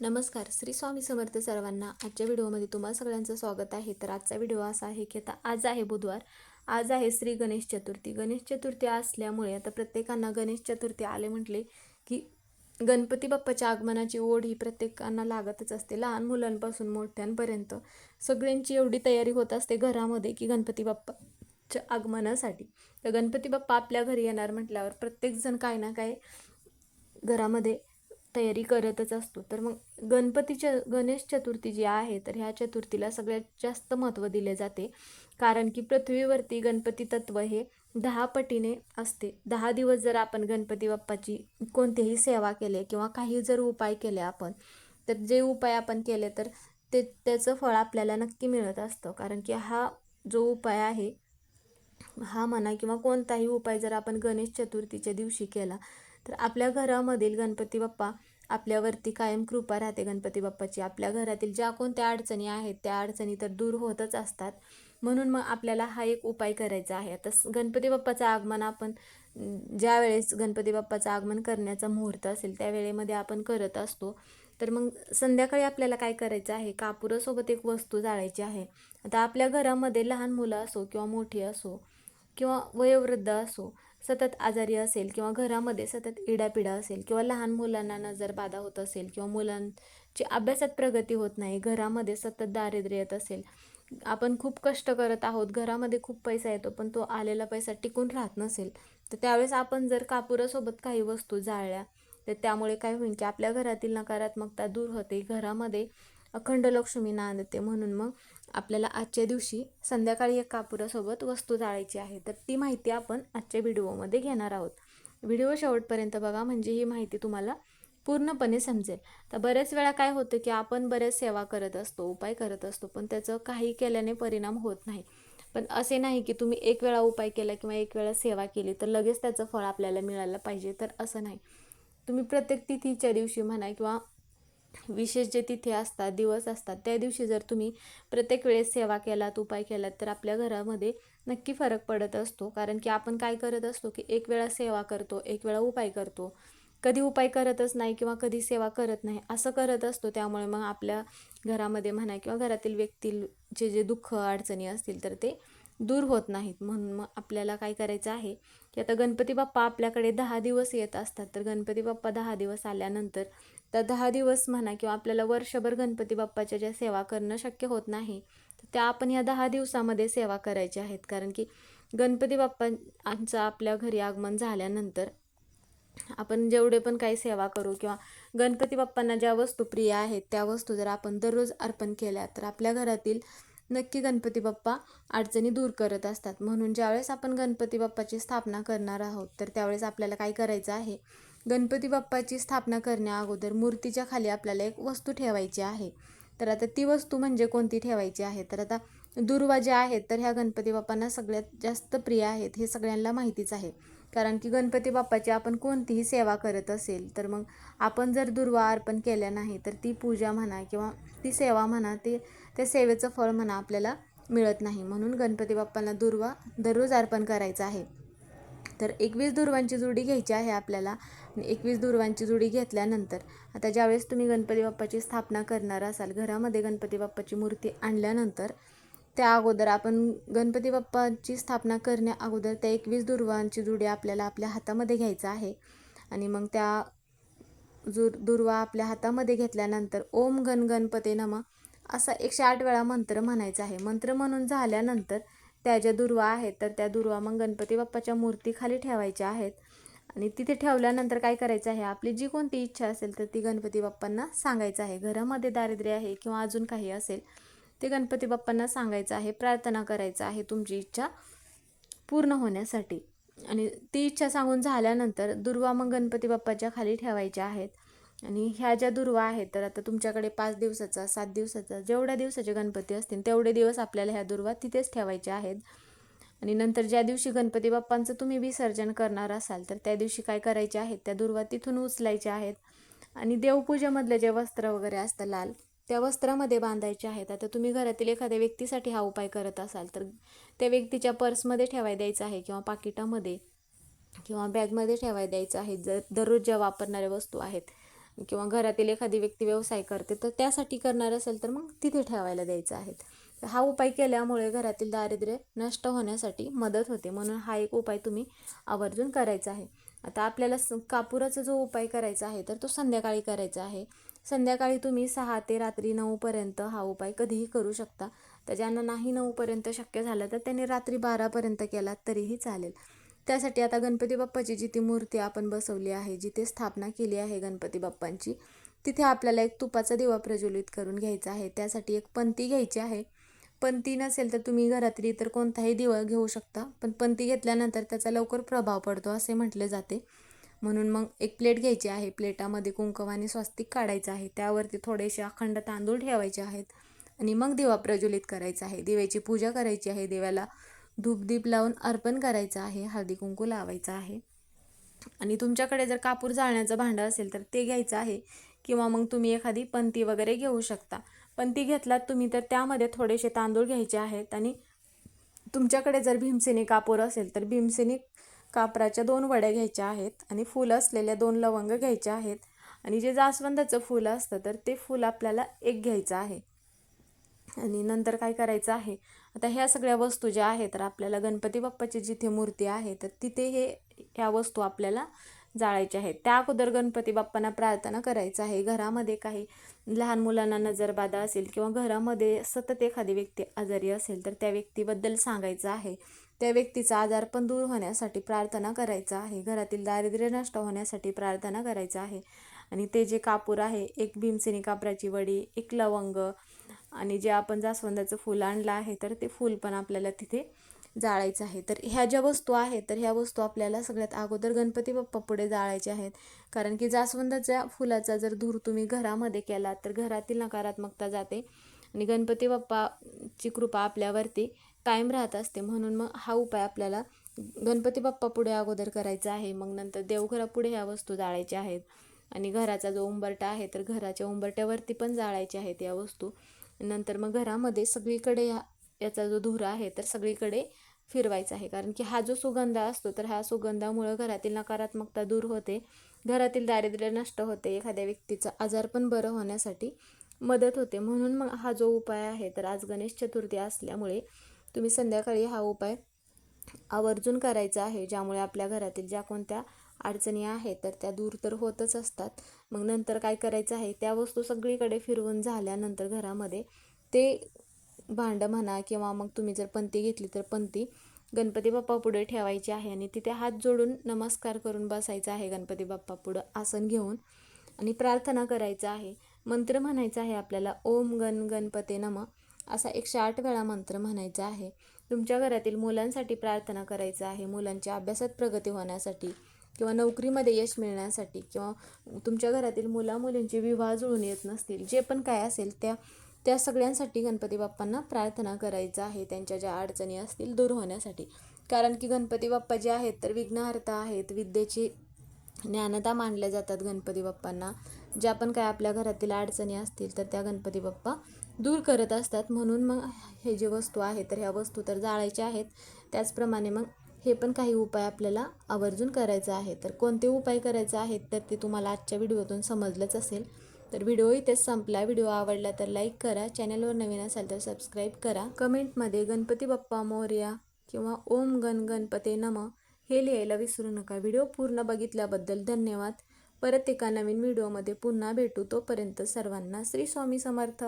नमस्कार श्री स्वामी समर्थ सर्वांना आजच्या व्हिडिओमध्ये तुम्हा सगळ्यांचं स्वागत आहे. तर आजचा व्हिडिओ असा आहे की आता आज आहे बुधवार. आज आहे श्री गणेश चतुर्थी. गणेश चतुर्थी असल्यामुळे आता प्रत्येकांना गणेश चतुर्थी आले म्हटले की गणपती बाप्पाच्या आगमनाची ओढ ही प्रत्येकांना लागतच असते. लहान मुलांपासून मोठ्यांपर्यंत सगळ्यांची एवढी तयारी होत असते घरामध्ये की गणपती बाप्पाच्या आगमनासाठी. तर गणपती बाप्पा आपल्या घरी येणार म्हटल्यावर प्रत्येकजण काय ना काय घरामध्ये तयारी करतच असतो. तर मग गणपतीच्या गणेश चतुर्थी जी आहे तर ह्या चतुर्थीला सगळ्यात जास्त महत्त्व दिले जाते. कारण की पृथ्वीवरती गणपती तत्व हे दहा पटीने असते. दहा दिवस जर आपण गणपती बाप्पाची कोणतीही सेवा केले किंवा काही जर उपाय केले आपण तर जे उपाय आपण केले तर ते त्याचं फळ आपल्याला नक्की मिळत असतं. कारण की हा जो उपाय आहे हा म्हणा किंवा कोणताही उपाय जर आपण गणेश चतुर्थीच्या दिवशी केला तर आपल्या घरामधील गणपती बाप्पा आपल्यावरती कायम कृपा राहते गणपती बाप्पाची. आपल्या घरातील ज्या कोणत्या अडचणी आहेत त्या अडचणी तर दूर होतच असतात. म्हणून मग आपल्याला हा एक उपाय करायचा आहे. आता गणपती बाप्पाचं आगमन आपण ज्या वेळेस गणपती बाप्पाचं आगमन करण्याचा मुहूर्त असेल त्या वेळेमध्ये आपण करत असतो. तर मग संध्याकाळी आपल्याला काय करायचं आहे? कापुरासोबत एक वस्तू जाळायची आहे. आता आपल्या घरामध्ये लहान मुलं असो किंवा मोठी असो किंवा वयोवृद्ध असो सतत आजारी असेल किंवा घरामध्ये सतत इडापिडा असेल किंवा लहान मुलांना नजरबाधा होत असेल किंवा मुलांची अभ्यासात प्रगती होत नाही घरामध्ये सतत दारिद्र्य येत असेल आपण खूप कष्ट करत आहोत घरामध्ये खूप पैसा येतो पण तो आलेला पैसा टिकून राहत नसेल तर त्यावेळेस आपण जर कापुरासोबत काही वस्तू जाळल्या तर त्यामुळे काय होईल की आपल्या घरातील नकारात्मकता दूर होते घरामध्ये अखंड लक्ष्मी नांदते म्हणून मग आपल्याला आजच्या दिवशी संध्याकाळी एक कापुरासोबत वस्तू जाळायची आहे. तर ती माहिती आपण आजच्या व्हिडिओमध्ये घेणार आहोत. व्हिडिओ शेवटपर्यंत बघा म्हणजे ही माहिती तुम्हाला पूर्णपणे समजेल. तर बऱ्याच वेळा काय होतं की आपण बऱ्याच सेवा करत असतो उपाय करत असतो पण त्याचं काही केल्याने परिणाम होत नाही. पण असे नाही की तुम्ही एक वेळा उपाय केला किंवा एक वेळा सेवा केली तर लगेच त्याचं फळ आपल्याला मिळालं पाहिजे तर असं नाही. तुम्ही प्रत्येक तिथीच्या दिवशी म्हणा किंवा विशेष जे तिथे असतात दिवस असतात त्या दिवशी जर तुम्ही प्रत्येक वेळेस सेवा केलात उपाय केलात तर आपल्या घरामध्ये नक्की फरक पडत असतो. कारण की आपण काय करत असतो की एक वेळा सेवा करतो एक वेळा उपाय करतो. कधी उपाय करतच नाही किंवा कधी सेवा करत नाही असं करत असतो. त्यामुळे मग आपल्या घरामध्ये म्हणा किंवा घरातील व्यक्तीचे जे दुःख अडचणी असतील तर ते दूर होत नाहीत. म्हणून मग आपल्याला काय करायचं आहे की आता गणपती बाप्पा आपल्याकडे दहा दिवस येत असतात. तर गणपती बाप्पा दहा दिवस आल्यानंतर त्या दहा दिवस म्हणा किंवा आपल्याला वर्षभर गणपती बाप्पाच्या ज्या सेवा करणं शक्य होत नाही तर त्या आपण या दहा दिवसामध्ये सेवा करायच्या आहेत. कारण की गणपती बाप्पांचं आपल्या घरी आगमन झाल्यानंतर आपण जेवढे पण काही सेवा करू किंवा गणपती बाप्पांना ज्या वस्तू प्रिय आहेत त्या वस्तू जर आपण दररोज अर्पण केल्या तर आपल्या घरातील नक्की गणपती बाप्पा अडचणी दूर करत असतात. म्हणून ज्यावेळेस आपण गणपती बाप्पाची स्थापना करणार आहोत तर त्यावेळेस आपल्याला काय करायचं आहे? गणपती बाप्पाची स्थापना करण्याअगोदर मूर्तीच्या खाली आपल्याला एक वस्तू ठेवायची आहे. तर आता ती वस्तू म्हणजे कोणती ठेवायची आहे? तर आता दुर्वा ज्या आहेत तर ह्या गणपती बाप्पांना सगळ्यात जास्त प्रिय आहेत हे सगळ्यांना माहितीच आहे. कारण की गणपती बाप्पाची आपण कोणतीही सेवा करत असेल तर मग आपण जर दुर्वा अर्पण केल्या नाही तर ती पूजा म्हणा किंवा ती सेवा म्हणा ते त्या सेवेचं फळ म्हणा आपल्याला मिळत नाही. म्हणून गणपती बाप्पांना दुर्वा दररोज अर्पण करायचं आहे. तर एकवीस दुर्वांची जोडी घ्यायची आहे आपल्याला. एकवीस दुर्वांची जोडी घेतल्यानंतर आता ज्यावेळेस तुम्ही गणपती बाप्पाची स्थापना करणार असाल घरामध्ये गणपती बाप्पाची मूर्ती आणल्यानंतर त्या अगोदर आपण गणपती बाप्पाची स्थापना करण्या अगोदर त्या एकवीस दुर्वांची जुडी आपल्याला आपल्या हातामध्ये घ्यायचं आहे. आणि मग त्या जुर दुर्वा आपल्या हातामध्ये घेतल्यानंतर ओम गण गणपते नम असा एकशे आठ वेळा मंत्र म्हणायचा आहे. मंत्र म्हणून झाल्यानंतर त्या ज्या दुर्वा आहेत तर त्या दुर्वा मग गणपती बाप्पाच्या मूर्तीखाली ठेवायच्या आहेत. आणि तिथे ठेवल्यानंतर काय करायचं आहे? आपली जी कोणती इच्छा असेल तर ती गणपती बाप्पांना सांगायचं आहे. घरामध्ये दारिद्र्य आहे किंवा अजून काही असेल ते गणपती बाप्पांना सांगायचं आहे. प्रार्थना करायचं आहे तुमची इच्छा पूर्ण होण्यासाठी. आणि ती इच्छा सांगून झाल्यानंतर दुर्वा मग गणपती बाप्पाच्या खाली ठेवायच्या आहेत. आणि ह्या ज्या दुर्वा आहेत तर आता तुमच्याकडे पाच दिवसाचा सात दिवसाचा जेवढ्या दिवसाचे गणपती असतील तेवढे दिवस आपल्याला ह्या दुर्वा तिथेच ठेवायच्या आहेत. आणि नंतर ज्या दिवशी गणपती बाप्पांचं तुम्ही विसर्जन करणार असाल तर त्या दिवशी काय करायचे आहेत त्या दुर्वा तिथून उचलायच्या आहेत. आणि देवपूजेमधले जे वस्त्र वगैरे असतं लाल त्या वस्त्रामध्ये बांधायचे आहेत. आता तुम्ही घरातील एखाद्या व्यक्तीसाठी हा उपाय करत असाल तर त्या व्यक्तीच्या पर्समध्ये ठेवाय द्यायचं आहे किंवा पाकिटामध्ये किंवा बॅगमध्ये ठेवाय द्यायचं आहे. जर दररोज ज्या वापरणाऱ्या वस्तू आहेत किंवा घरातील एखादी व्यक्ती व्यवसाय करते तर त्यासाठी करणार असेल तर मग तिथे ठेवायला द्यायचं आहे. हा उपाय केल्यामुळे घरातील दारिद्र्य नष्ट होण्यासाठी मदत होते. म्हणून हा एक उपाय तुम्ही आवर्जून करायचा आहे. आता आपल्याला स कापुराचा जो उपाय करायचा आहे तर तो संध्याकाळी करायचा आहे. संध्याकाळी तुम्ही सहा ते रात्री नऊपर्यंत हा उपाय कधीही करू शकता. तर ज्यांना नाही नऊपर्यंत शक्य झालं तर त्यांनी रात्री बारापर्यंत केला तरीही चालेल. त्यासाठी आता गणपती बाप्पाची जिथे मूर्ती आपण बसवली आहे जिथे स्थापना केली आहे गणपती बाप्पांची तिथे आपल्याला एक तुपाचा दिवा प्रज्वलित करून घ्यायचा आहे. त्यासाठी एक पंती घ्यायची आहे. पंती नसेल तर तुम्ही घरातील इतर कोणताही दिवा घेऊ शकता पण पंती घेतल्यानंतर त्याचा लवकर प्रभाव पडतो असे म्हटले जाते. म्हणून मग एक प्लेट घ्यायची आहे. प्लेटामध्ये कुंकम आणि स्वस्तिक काढायचं आहे. त्यावरती थोडेसे अखंड तांदूळ ठेवायचे आहेत आणि मग दिवा प्रज्वलित करायचा आहे. दिव्याची पूजा करायची आहे. देवाला धूपदीप लावून अर्पण करायचं आहे हळदी कुंकू लावायचं आहे. आणि तुमच्याकडे जर कापूर जाळण्याचं भांडं असेल तर ते घ्यायचं आहे. किंवा मग तुम्ही एखादी पंती वगैरे घेऊ शकता. पंती घेतलात तुम्ही तर त्यामध्ये थोडेसे तांदूळ घ्यायचे आहेत आणि तुमच्याकडे जर भीमसेनी कापूर असेल तर भीमसेनी कापराच्या दोन वड्या घ्यायच्या आहेत आणि फुलं असलेल्या दोन लवंग घ्यायच्या आहेत. आणि जे जास्वंदाचं फुलं असतं तर ते फूल आपल्याला एक घ्यायचं आहे. आणि नंतर काय करायचं आहे? आता ह्या सगळ्या वस्तू ज्या आहेत तर आपल्याला गणपती बाप्पाची जिथे मूर्ती आहे तर तिथे हे ह्या वस्तू आपल्याला जाळायच्या आहेत. त्या अगोदर गणपती बाप्पांना प्रार्थना करायचं आहे. घरामध्ये काही लहान मुलांना नजरबाधा असेल किंवा घरामध्ये सतत एखादी व्यक्ती आजारी असेल तर त्या व्यक्तीबद्दल सांगायचं आहे. त्या व्यक्तीचा आजार पण दूर होण्यासाठी प्रार्थना करायचा आहे. घरातील दारिद्र्य नष्ट होण्यासाठी प्रार्थना करायचं आहे. आणि ते जे कापूर आहे एक भीमसेनी कापराची वडी एक लवंग आणि जे आपण जास्वंदाचं फूल आणलं आहे तर ते फूल पण आपल्याला तिथे जाळायचं आहे. तर ह्या ज्या वस्तू आहेत तर ह्या वस्तू आपल्याला सगळ्यात अगोदर गणपती बाप्पा पुढे जाळायच्या आहेत. कारण की जास्वंदाच्या फुलाचा जर धूर तुम्ही घरामध्ये केला तर घरातील नकारात्मकता जाते. आणि गणपती बाप्पाची कृपा आपल्यावरती कायम राहत असते. म्हणून मग हा उपाय आपल्याला गणपती बाप्पा पुढे अगोदर करायचा आहे. मग नंतर देवघरापुढे ह्या वस्तू जाळायच्या आहेत. आणि घराचा जो उंबरटा आहे तर घराच्या उंबरट्यावरती पण जाळायच्या आहेत या वस्तू. नंतर मग घरामध्ये सगळीकडे या याचा जो धुरा आहे तर सगळीकडे फिरवायचा आहे. कारण की हा जो सुगंध असतो तर ह्या सुगंधामुळं घरातील नकारात्मकता दूर होते. घरातील दारिद्र्य नष्ट होते. एखाद्या व्यक्तीचा आजार पण बरं होण्यासाठी मदत होते. म्हणून मग हा जो उपाय आहे तर आज गणेश चतुर्थी असल्यामुळे तुम्ही संध्याकाळी हा उपाय आवर्जून करायचा आहे ज्यामुळे आपल्या घरातील ज्या कोणत्या अडचणी आहेत तर त्या दूर तर होतच असतात. मग नंतर काय करायचं आहे? त्या वस्तू सगळीकडे फिरवून झाल्यानंतर घरामध्ये ते भांडं म्हणा किंवा मग तुम्ही जर पंती घेतली तर पंती गणपती बाप्पा पुढे ठेवायची आहे आणि तिथे हात जोडून नमस्कार करून बसायचं आहे गणपती बाप्पा पुढं आसन घेऊन. आणि प्रार्थना करायचं आहे. मंत्र म्हणायचा आहे आपल्याला ओम गण गणपते नम. असा एकशे आठ वेळा मंत्र म्हणायचा आहे. तुमच्या घरातील मुलांसाठी प्रार्थना करायचं आहे. मुलांच्या अभ्यासात प्रगती होण्यासाठी किंवा नोकरीमध्ये यश मिळण्यासाठी किंवा तुमच्या घरातील मुलामुलींचे विवाह जुळून येत नसतील जे पण काय असेल त्या त्या सगळ्यांसाठी गणपती बाप्पांना प्रार्थना करायचं आहे. त्यांच्या ज्या अडचणी असतील दूर होण्यासाठी. कारण की गणपती बाप्पा जे आहेत तर विघ्नहर्ता आहेत. विद्येची ज्ञानता मानल्या जातात गणपती बाप्पांना. ज्या पण काय आपल्या घरातील अडचणी असतील तर त्या गणपती बाप्पा दूर करत असतात. म्हणून मग हे जे वस्तू आहेत तर ह्या वस्तू तर जाळायच्या आहेत. त्याचप्रमाणे मग हे पण काही उपाय आपल्याला आवर्जून करायचं आहे तर कोणते उपाय करायचे आहेत तर ते तुम्हाला आजच्या व्हिडिओतून समजलंच असेल. तर व्हिडिओ इथेच संपला. व्हिडिओ आवडला तर लाईक करा. चॅनलवर नवीन असाल तर सबस्क्राईब करा. कमेंटमध्ये गणपती बाप्पा मोर्या किंवा ओम गण गणपते नम हे लिहायला विसरू नका. व्हिडिओ पूर्ण बघितल्याबद्दल धन्यवाद. परत एका नवीन व्हिडिओमध्ये पुन्हा भेटू. तोपर्यंत सर्वांना श्री स्वामी समर्थ.